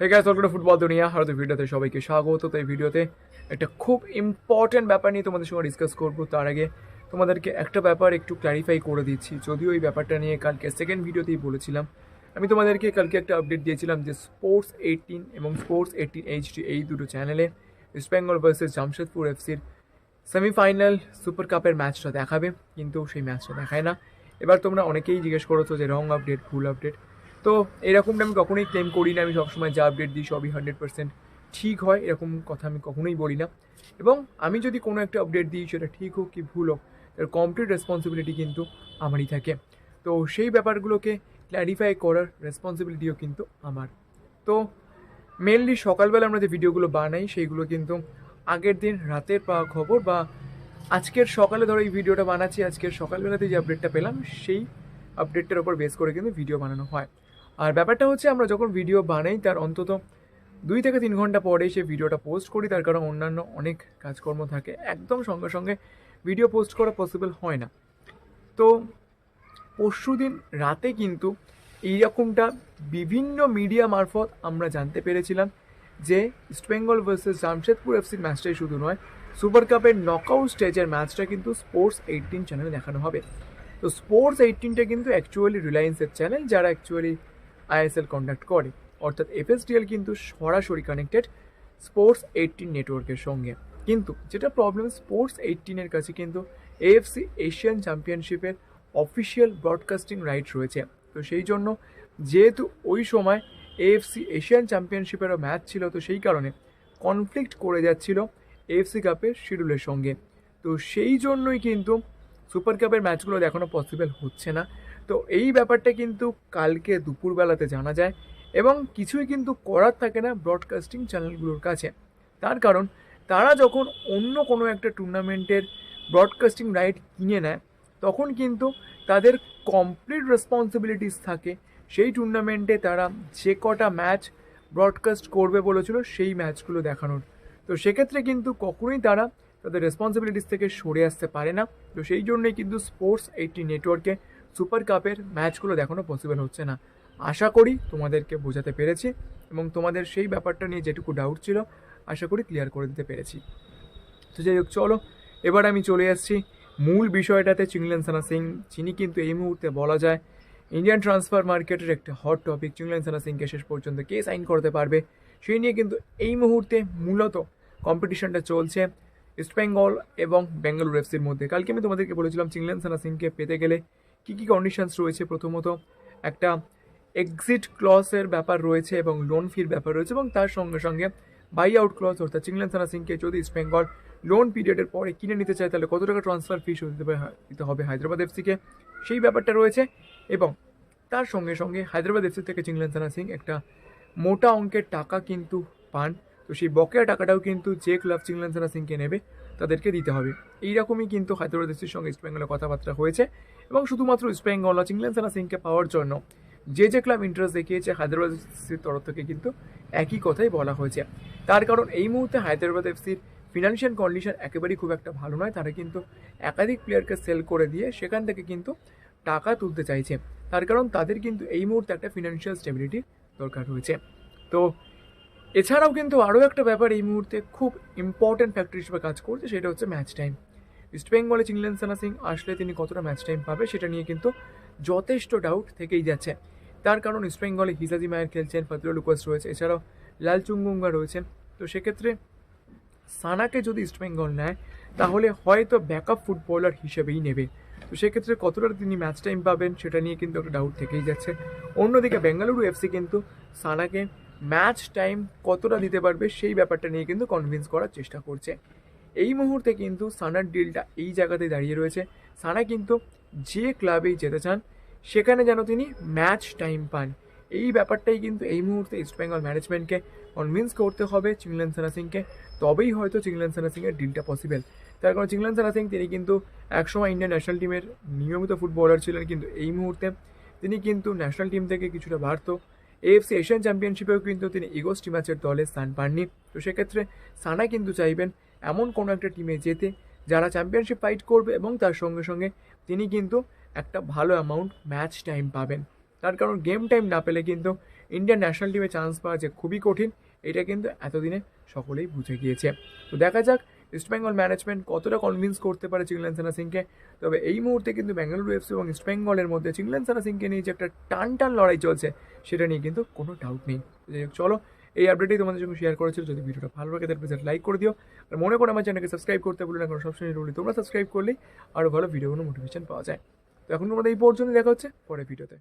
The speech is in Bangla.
হে গাইস ওয়েলকাম ফুটবল দুনিয়া আর ভিডিওতে সবাইকে স্বাগত। তো এই ভিডিওতে একটা খুব ইম্পর্টেন্ট ব্যাপার নিয়ে তোমাদের সঙ্গে ডিসকাস করব। তার আগে তোমাদেরকে একটা ব্যাপার একটু ক্ল্যারিফাই করে দিচ্ছি। যদিও এই ব্যাপারটা নিয়ে কালকে সেকেন্ড ভিডিওতেই বলেছিলাম। আমি তোমাদেরকে কালকে একটা আপডেট দিয়েছিলাম যে স্পোর্টস এইটিন এবং স্পোর্টস এইটিন এইচডি এই দুটো চ্যানেলে ইস্ট বেঙ্গল ভার্সেস জামশেদপুর এফসির সেমিফাইনাল সুপার কাপের ম্যাচটা দেখাবে। কিন্তু সেই ম্যাচটা দেখায় না। এবার তোমরা অনেকেই জিজ্ঞেস করেছ যে রং আপডেট ভুল আপডেট তো এরকমটা আমি কখনোই ক্লেম করি না। আমি সবসময় যা আপডেট দিই সবই হান্ড্রেড পার্সেন্ট ঠিক হয়, এরকম কথা আমি কখনোই বলি না। এবং আমি যদি কোনো একটা আপডেট দিই, সেটা ঠিক হোক কি ভুল হোক, তার কমপ্লিট রেসপন্সিবিলিটি কিন্তু আমারই থাকে। তো সেই ব্যাপারগুলোকে ক্ল্যারিফাই করার রেসপন্সিবিলিটিও কিন্তু আমার। তো মেনলি সকালবেলা আমরা যে ভিডিওগুলো বানাই সেইগুলো কিন্তু আগের দিন রাতের পাওয়া খবর বা আজকের সকালে ধরো এই ভিডিওটা বানাচ্ছি, আজকের সকালবেলাতে যে আপডেটটা পেলাম, সেই আপডেটটার ওপর বেস করে কিন্তু ভিডিও বানানো হয়। আর ব্যাপারটা হচ্ছে আমরা যখন ভিডিও বানাই, তার অন্তত দুই থেকে তিন ঘণ্টা পরে সে ভিডিওটা পোস্ট করি। তার কারণ অন্যান্য অনেক কাজকর্ম থাকে। একদম সঙ্গে সঙ্গে ভিডিও পোস্ট করা পসিবল হয় না। তো পরশু দিন রাতে কিন্তু এইরকমটা বিভিন্ন মিডিয়া মারফত আমরা জানতে পেরেছিলাম যে ইস্টবেঙ্গল ভার্সেস জামশেদপুর এফসির ম্যাচটাই শুধু নয় সুপার কাপের নকআউট স্টেজের ম্যাচটা কিন্তু স্পোর্টস এইটিন চ্যানেলে দেখানো হবে। তো স্পোর্টস এইটিনটা কিন্তু অ্যাকচুয়ালি রিলায়েন্সের চ্যানেল যারা অ্যাকচুয়ালি আইএসএল কন্ডাক্ট করে। অর্থাৎ এফএসডিএল কিন্তু সরাসরি কানেক্টেড স্পোর্টস এইটিন নেটওয়ার্কের সঙ্গে। কিন্তু যেটা প্রবলেম স্পোর্টস এইটিনের কাছে কিন্তু এএফসি এশিয়ান চ্যাম্পিয়নশিপের অফিসিয়াল ব্রডকাস্টিং রাইট রয়েছে। তো সেই জন্য যেহেতু ওই সময় এএফসি এশিয়ান চ্যাম্পিয়নশিপেরও ম্যাচ ছিল, তো সেই কারণে কনফ্লিক্ট করে যাচ্ছিল এএফসি কাপের শিডিউলের সঙ্গে। তো সেই জন্যই কিন্তু সুপার কাপের ম্যাচগুলো দেখানো পসিবল হচ্ছে না। তো এই ব্যাপারটা কিন্তু কালকে দুপুরবেলাতে জানা যায় এবং কিছুই কিন্তু করার থাকে না ব্রডকাস্টিং চ্যানেলগুলোর কাছে। তার কারণ, তারা যখন অন্য কোনো একটা টুর্নামেন্টের ব্রডকাস্টিং রাইট কিনে নেয়, তখন কিন্তু তাদের কমপ্লিট রেসপন্সিবিলিটিস থাকে। সেই টুর্নামেন্টে তারা যে কটা ম্যাচ ব্রডকাস্ট করবে বলেছিল সেই ম্যাচগুলো দেখানোর। তো সেক্ষেত্রে কিন্তু কখনোই তারা তাদের রেসপন্সিবিলিটিস থেকে সরে আসতে পারে না। তো সেই জন্যই কিন্তু স্পোর্টস এইটি নেটওয়ার্কে সুপার কাপের ম্যাচগুলো দেখানো পসিবল হচ্ছে না। আশা করি তোমাদেরকে বোঝাতে পেরেছি এবং তোমাদের সেই ব্যাপারটা নিয়ে যেটুকু ডাউট ছিল, আশা করি ক্লিয়ার করে দিতে পেরেছি। তো যাই হোক, চলো, এবার আমি চলে আসছি মূল বিষয়টাতে চিংলেন সানা সিং, যিনি কিন্তু এই মুহূর্তে বলা যায় ইন্ডিয়ান ট্রান্সফার মার্কেটের একটা হট টপিক চিংলেন সানা সিংকে শেষ পর্যন্ত কে সাইন করতে পারবে সেই নিয়ে কিন্তু এই মুহূর্তে মূলত কম্পিটিশনটা চলছে ইস্টবেঙ্গল এবং বেঙ্গালুরু এফসির মধ্যে। কালকে আমি তোমাদেরকে বলেছিলাম, চিংলেন সানা সিংকে পেতে গেলে কী কী কন্ডিশনস রয়েছে প্রথমত? একটা এক্সিট ক্লসের ব্যাপার রয়েছে এবং লোন ফির ব্যাপার রয়েছে এবং তার সঙ্গে সঙ্গে বাই আউট ক্লজ অর্থাৎ চিংলেন সিংকে যদি ইস্টবেঙ্গল লোন পিরিয়ডের পরে কিনে নিতে চায় তাহলে কত টাকা ট্রান্সফার ফি শোধ দিতে দিতে হবে হায়দ্রাবাদ এফসিকে সেই ব্যাপারটা রয়েছে এবং তার সঙ্গে সঙ্গে হায়দ্রাবাদ এফসি থেকে চিংলেন সানা সিং একটা মোটা অঙ্কের টাকা কিন্তু পান। তো সেই বকেয়া টাকাটাও কিন্তু যে ক্লাব চিংলেন সিংকে নেবে। তাদেরকে দিতে হবে। এইরকমই কিন্তু হায়দ্রাবাদ এফসির সঙ্গে ইস্টবেঙ্গলের কথাবার্তা হয়েছে এবং শুধুমাত্র ইস্টবেঙ্গল চিংলেন সানা সিংকে পাওয়ার জন্য যে যে ক্লাব ইন্টারেস্ট দেখিয়েছে হায়দ্রাবাদ এফসির তরফ থেকে কিন্তু একই কথাই বলা হয়েছে। তার কারণ এই মুহূর্তে হায়দ্রাবাদ এফসির ফিনান্সিয়াল কন্ডিশন একেবারেই খুব একটা ভালো নয়। তারা কিন্তু একাধিক প্লেয়ারকে সেল করে দিয়ে সেখান থেকে কিন্তু টাকা তুলতে চাইছে। তার কারণ তাদের কিন্তু এই মুহূর্তে একটা ফিনান্সিয়াল স্টেবিলিটি দরকার হয়েছে। তো এছাড়াও কিন্তু আরও একটা ব্যাপার এই মুহূর্তে খুব ইম্পর্ট্যান্ট ফ্যাক্টর হিসেবে কাজ করছে, সেটা হচ্ছে ম্যাচ টাইম ইস্টবেঙ্গলে চিংলেন সানা সিং আসলে তিনি কতটা ম্যাচ টাইম পাবে সেটা নিয়ে কিন্তু যথেষ্ট ডাউট থেকেই যাচ্ছে। তার কারণ ইস্টবেঙ্গলে হিসাজি মায়ের খেলছেন ফজলুল লুকাস রয়েছে, এছাড়াও লাল চুঙ্গুঙ্গা রয়েছেন। তো সেক্ষেত্রে সানাকে যদি ইস্টবেঙ্গল নেয়, তাহলে হয়তো ব্যাকআপ ফুটবলার হিসেবেই নেবে। তো সেক্ষেত্রে কতটা তিনি ম্যাচ টাইম পাবেন সেটা নিয়ে কিন্তু একটা ডাউট থেকেই যাচ্ছে। অন্যদিকে বেঙ্গালুরু এফসি কিন্তু সানাকে ম্যাচ টাইম কতটা দিতে পারবে সেই ব্যাপারটা নিয়ে কিন্তু কনভিন্স করার চেষ্টা করছে। এই মুহূর্তে কিন্তু সানার ডিলটা এই জায়গাতে দাঁড়িয়ে রয়েছে। সানা কিন্তু যে ক্লাবেই যেতে চান, সেখানে যেন তিনি ম্যাচ টাইম পান। এই ব্যাপারটাই কিন্তু এই মুহূর্তে ইস্টবেঙ্গল ম্যানেজমেন্টকে কনভিন্স করতে হবে চিংলেন সানা সিংকে। তবেই হয়তো চিংলেন সানা সিংয়ের ডিলটা পসিবল তার কারণ চিংলেন সানা সিং তিনি কিন্তু একসময় ইন্ডিয়ান ন্যাশনাল টিমের নিয়মিত ফুটবলার ছিলেন, কিন্তু এই মুহূর্তে তিনি কিন্তু ন্যাশনাল টিম থেকে কিছুটা বাড়তো। এএফসি এশিয়ান চ্যাম্পিয়নশিপেও কিন্তু তিনি ইগোস টিমাচের দলে স্থান পাননি। তো সেক্ষেত্রে সানা কিন্তু চাইবেন এমন কোনো একটা টিমে যেতে যারা চ্যাম্পিয়নশিপ ফাইট করবে এবং তার সঙ্গে সঙ্গে তিনি কিন্তু একটা ভালো অ্যামাউন্ট ম্যাচ টাইম পাবেন। তার কারণ গেম টাইম না পেলে কিন্তু ইন্ডিয়ান ন্যাশনাল টিমে চান্স পাওয়া যে খুবই কঠিন, এটা কিন্তু এতদিনে সকলেই বুঝে গিয়েছে। তো দেখা যাক ইস্টবেঙ্গল ম্যানেজমেন্ট কতটা কনভিন্স করতে পারে চিংলেনসানা সিংকে তবে এই মুহূর্তে কিন্তু বেঙ্গালুরু এফসি এবং ইস্টবেঙ্গলের মধ্যে চিংলেনসানা সিংকে নিয়ে যে একটা টান টান লড়াই চলছে, সেটা নিয়ে কিন্তু কোনো ডাউট নেই। চলো, এই আপডেটই তোমাদের সঙ্গে শেয়ার করেছিল যদি ভিডিওটা ভালো লাগে, তাহলে প্লিজ লাইক করে দিও। আর মনে করে আমার চ্যানেলকে সাবস্ক্রাইব করতে বলো না, কারণ সবসময় রুলি তোমরা সাবস্ক্রাইব করলেই আরও ভালো ভিডিওগুলো মোটিভেশন পাওয়া যায়। তো এখন তোমাদের এই পর্যন্ত দেখা হচ্ছে পরে ভিডিওতে